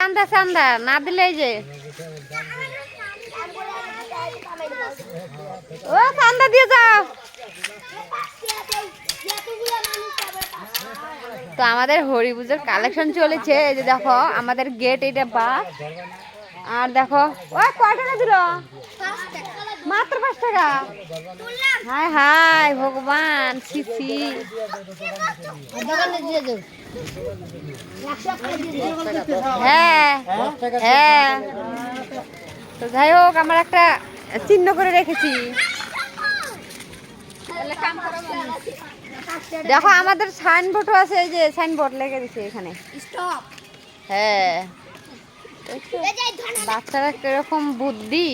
চান্দা চান্দা, না দিলে যে। ও, চান্দা দিয়ে যাও। তো আমাদের হরি পুজোর কালেকশন চলেছে, এই যে দেখো, আমাদের গেট এটা বা আর দেখো, ও কয়টা দিল? মাত্র পাঁচ টাকা। হাই হাই ভগবান সিসি হ্যাঁ হ্যাঁ। তো যাই হোক আমার একটা চিহ্ন করে রেখেছি। দেখো আমাদের সাইনবোর্ডও আছে এই যে সাইনবোর্ড লেগে দিছে এখানে। হ্যাঁ। বাচ্চারা কীরকম বুদ্ধি।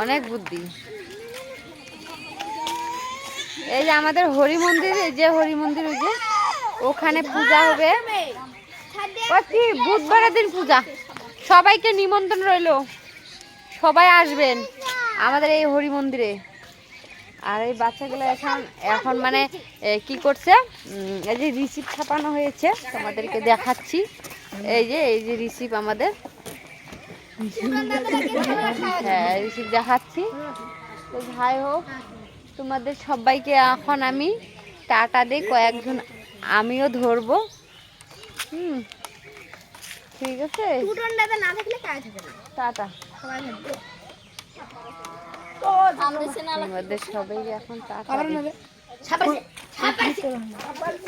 অনেক বুদ্ধি। এই যে আমাদের হরি মন্দির, এই যে হরি মন্দির ওই যে ওখানে পূজা হবে। কি, বুধবারের দিন পূজা। সবাইকে নিমন্ত্রণ রইল। সবাই আসবেন আমাদের এই হরি মন্দিরে। আর এই বাচ্চাগুলো এখন এখন মানে কি করছে? এই যে রিসিপ ছাপানো হয়েছে, তোমাদেরকে দেখাচ্ছি। এই যে এই যে রিসিপ আমাদের। হ্যাঁ দেখাচ্ছি। যাই হোক, তোমাদের সবাইকে এখন আমি টাটা দিই কয়েকজন আমিও ধরবো। হুম, ঠিক আছে? টাটা। সবাই আমাদের সবাইকে এখন টাটা